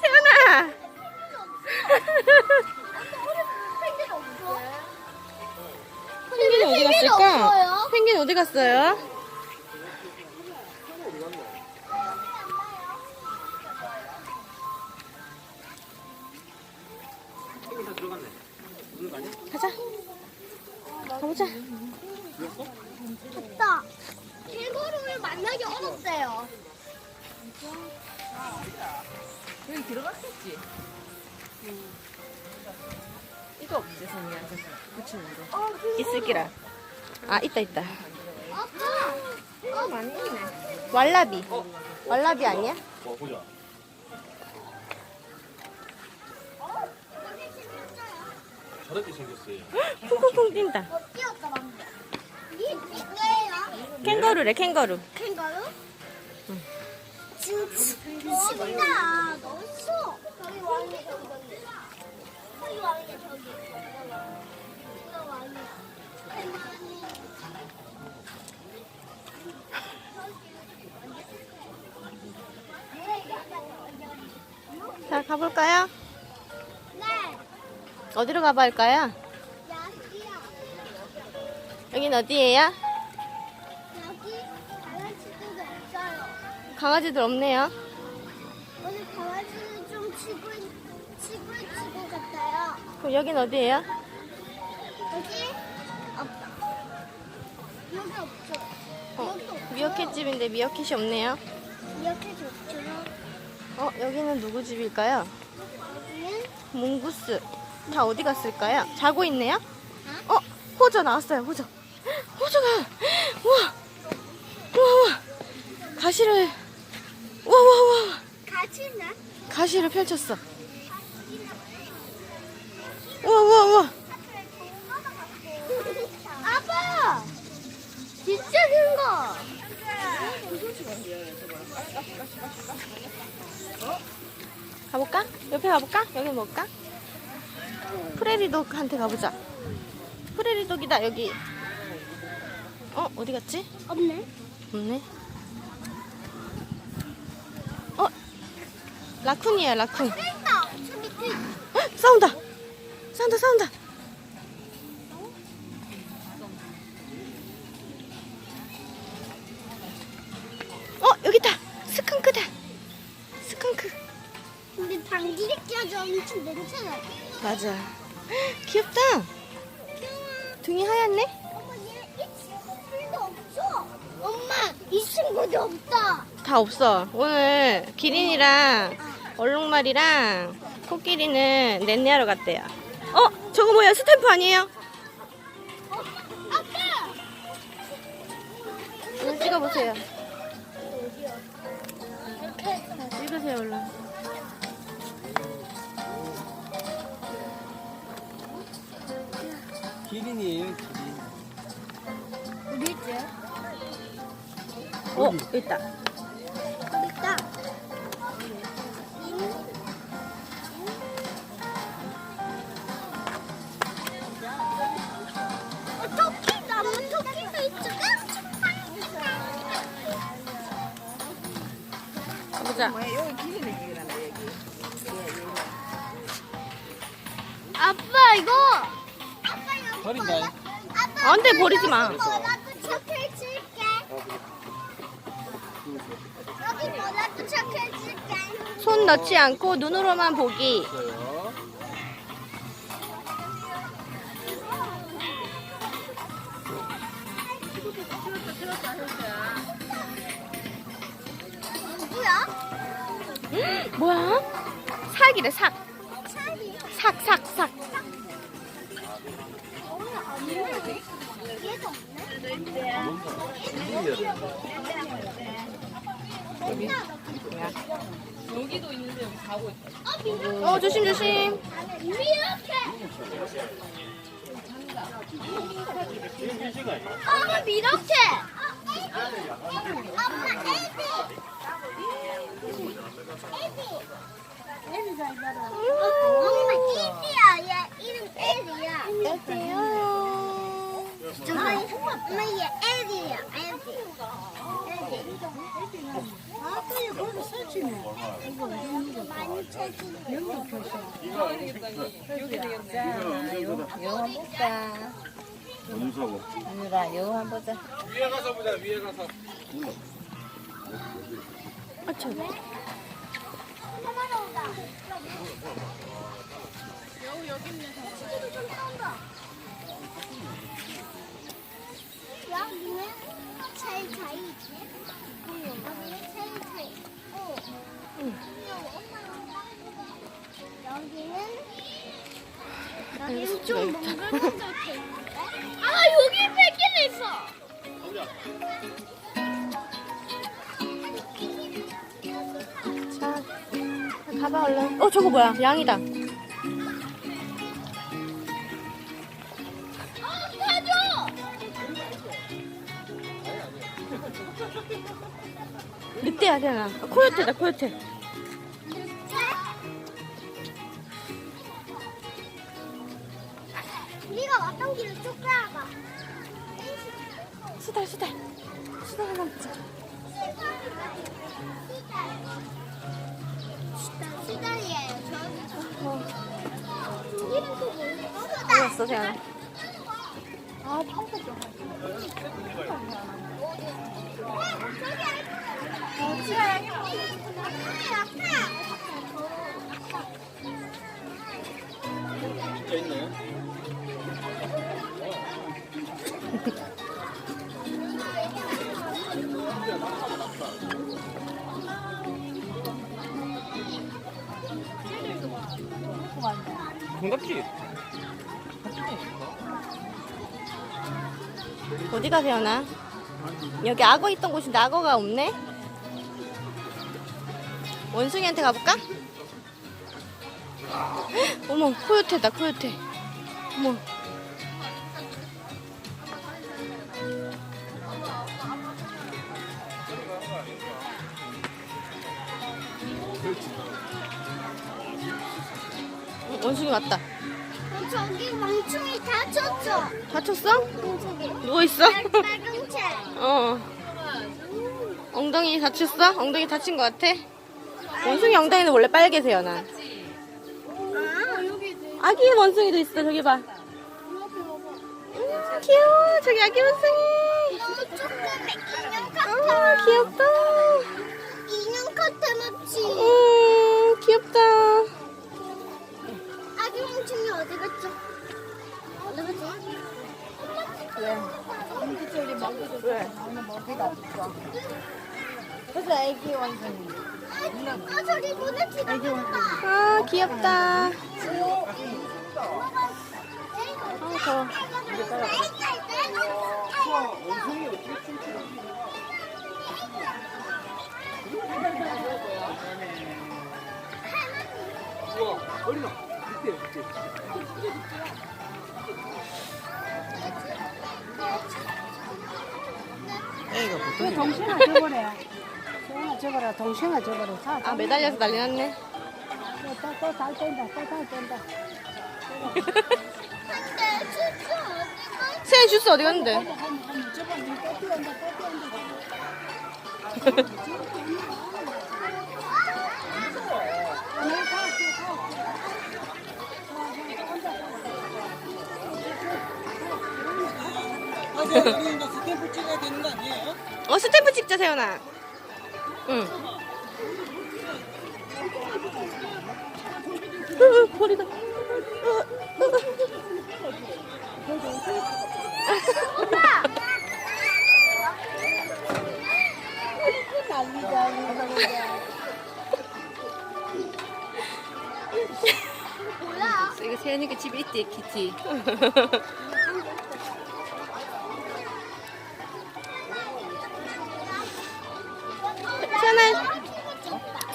세연아. 펭귄이 어디 갔을까? 펭귄 어디 갔어요? 가자. 가보자. 덥다. 캥거루를 만나기 어렵대요. 여기 들어갔겠지. 이거 없지, 성이야. 붙이는 거. 있을 기라. 아, 있다, 있다. 아빠. 어, 많이 있네. 왈라비. 왈라비 아니야? 어, 보자. 저렇게 생겼어요. 쿵쿵쿵 뛴다. 어, 뛰었다? 캥거루래, 캥거루. 캥거루? 진짜. 자, 가볼까요? 네. 어디로 가봐 할까요? 여긴 어디예요? 여기. 강아지들 없네요. 오늘 강아지는 좀 치고 치고 있는 것 같아요. 그럼 여긴 어디예요? 여기 없다. 여기 없죠. 어, 여기 없죠. 미어캣 집인데 미어캣이 없네요. 이렇게 좋죠. 어, 여기는 누구 집일까요? 여기는 몽구스. 다 어디 갔을까요? 자고 있네요? 어, 호저 나왔어요, 호저. 호저가, 우와, 우와, 우와. 가시를, 우 와, 우와, 우와. 가지나? 가시를 펼쳤어. 우와. 아빠! 진짜 큰 거! 가볼까? 옆에 가볼까? 여기 먹을까? 프레리독한테 가보자. 프레리독이다, 여기. 어, 어디 갔지? 없네. 없네. 라쿤이야, 라쿤. 밑에. 헉, 싸운다! 싸운다, 싸운다! 어, 여기 있다! 스컹크다! 스컹크. 근데 방귀 끼어져 엄청 냄새나. 맞아. 헉, 귀엽다! 등이 하얗네? 엄마, 얘이 친구들도 없어. 엄마, 이 친구도 없다. 다 없어. 오늘 기린이랑 얼룩말이랑 코끼리는 넷내하러 갔대요. 어? 저거 뭐야? 스탬프 아니에요? 아빠! 이거 찍어보세요. 찍으세요, 얼른. 기린이에요, 기린. 어디 있지? 어, 여기 있다. 아빠, 이거. 버린다. 아빠, 안 돼, 버리지 마. 나도 착해 줄게. 여기 뭐라도 착해 줄게. 손 넣지 않고 눈으로만 보기. 있어요. 누구야? 뭐야? 삭이래, 삭. 찰리. 삭, 삭, 삭. 오늘 없네. 얘도 없네. 기린이야. 어, 조심, 조심. 엄마 미역해. 엄마 애비. 애비. 애기야, 애기. 애기. 많이 영화 보자. 위에 가서 보자, 위에 가서. 아, 저. 여우 여기 있네. 치즈도 좀 나온다. 여기는 제일 차이지. 여기는 제일 차이. 어. 여기는 여기는 좀 몽글몽글 돼 있는데. 아 여기 뺏기는 있어. 가봐 얼른. 어, 저거 뭐야? 양이다. 늑대야, 되나? 아, 코요테다, 코요테. 우리가 왔던 길을 쭉 따라가. 수달, 수달. 수달 하나 먹자. 수달이에요. 뭐예요? 아. 진짜 있네. 반갑지? 어디 가세요, 나? 여기 악어 있던 곳인데 악어가 없네? 원숭이한테 가볼까? 헉, 어머, 코요테다, 코요테. 어머. 원숭이 왔다. 저기 멍충이 다쳤어. 다쳤어? 저기. 누워 있어? 빨간 책. 어. 엉덩이 다쳤어? 엉덩이 다친 것 같아? 원숭이 엉덩이는 원래 빨개세요, 나. 아 아기 원숭이도 있어, 저기 봐. 음, 귀여워, 저기 아기 원숭이. 조금 인형 아, 같아. 귀엽다. 인형 같아 맞지? 음, 귀엽다. 아기 멍충이 어디 갔죠? 어디 갔지? 저기 먹이도 왜? 오늘 먹이가 없어. 그래서 애기 원숭이. 아 저기 모네치가 있다. 아, 귀엽다. 아, 동생아 줘버려. 동생아 줘버려. 동생아 줘버려. 자, 아, 매달려서 난리 났네. 또또잘 뗀다. 또잘 뗀다. 새 주스 어디 갔는데? 어, 스탬프 찍자, 세연아. 응. 으, 버리다. 이거 세연이가 집에 있대, 키티.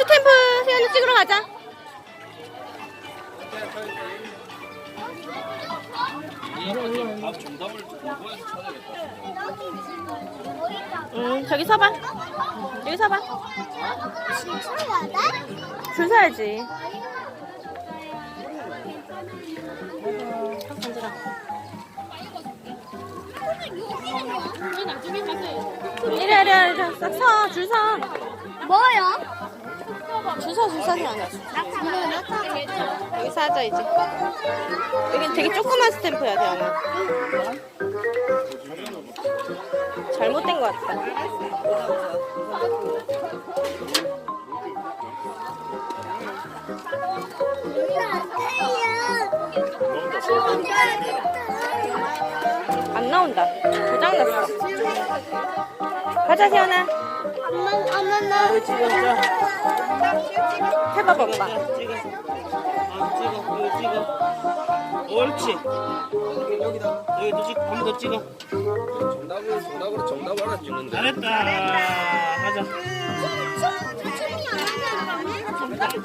스탬프 세연이 찍으러 가자. 응, 저기 서봐. 여기 서봐. 줄 서야지. 여기는요? 나중에 가세요. 이래 이래 이래 싹서 줄 서. 뭐요? 줄 서지 않아. 여기 사자 이제. 여긴 되게 조그만 스탬프야 대안아. 잘못된 것 같다. 안 나온다. 고장났어. 가자 세연아. 엄마, 엄마, 나. 해봐봐 오빠. 찍어. 아 찍어. 여기 찍어. 옳지. 여기다. 여기도 찍고 한번 더 찍어. 정답으로 정답으로 정답 잘했다 가자 춤이 안 하잖아.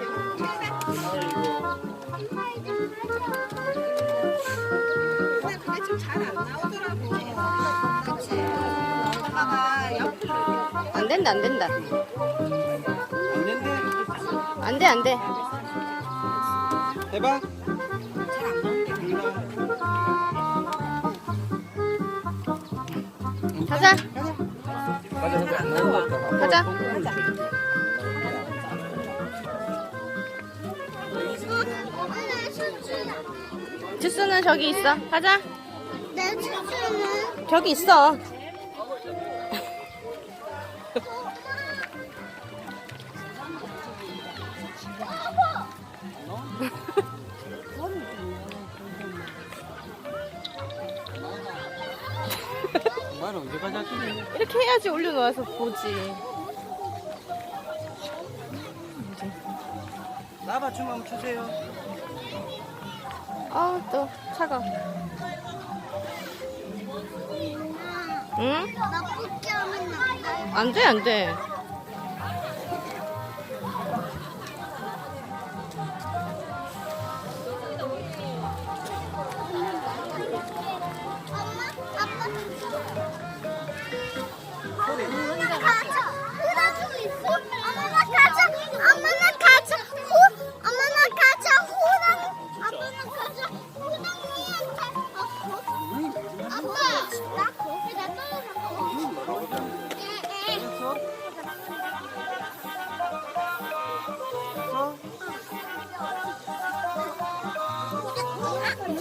안 된다 안 된다. 안 돼, 안 돼. 해봐 가자, 가자 주스는 저기 있어. 가자. 내 춤추는. 저기 있어. 엄마는 언제까지 할 거니? 이렇게 해야지 올려놓아서 보지. 나봐 춤 한번 추세요 아, 또 차가. 응? 하면 안 돼. 안 돼,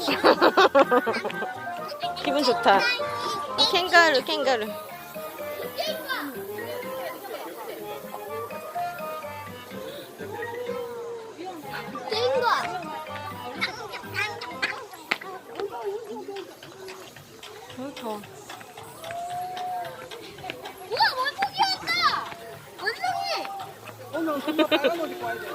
기분 좋다. 캥거루, 캥거루. 된 거. 응, 더워. 우와 원숭이 왔다. 원숭이. 오늘 정말 빨간 옷 입고 와야 돼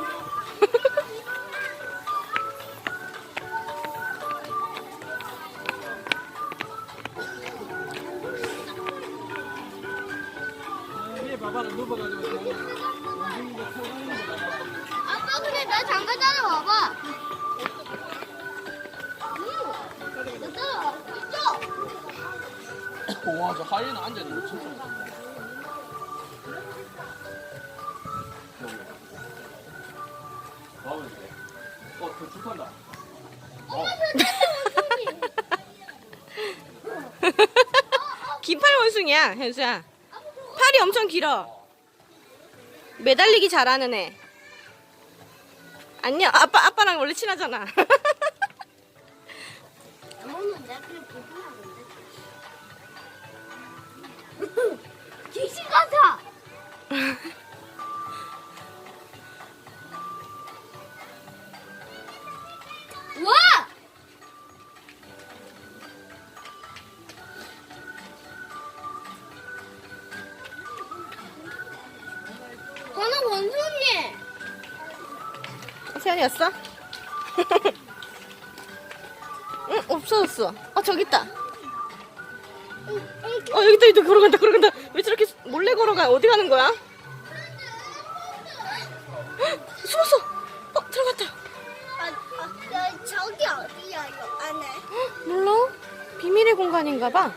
와 저 하이에는 앉아있는 거 진짜 무섭네 어, 그 축한다. 긴팔 원숭이야, 현수야. 팔이 엄청 길어. 매달리기 잘하는 애. 안녕. 아빠, 아빠랑 원래 친하잖아. 어머는 내가 그냥 불편하던데. 귀신 같아. 와! 저는 원숭이. 세연이었어? 응, 없어졌어. 어, 저기 있다. 어, 여기 있다, 여기. 걸어간다, 걸어간다. 왜 저렇게 몰래 걸어가? 어디 가는 거야? 헉, 숨었어. 어, 들어갔다. 아, 아, 야, 저기 어디야, 이 안에? 몰라? 비밀의 공간인가 봐.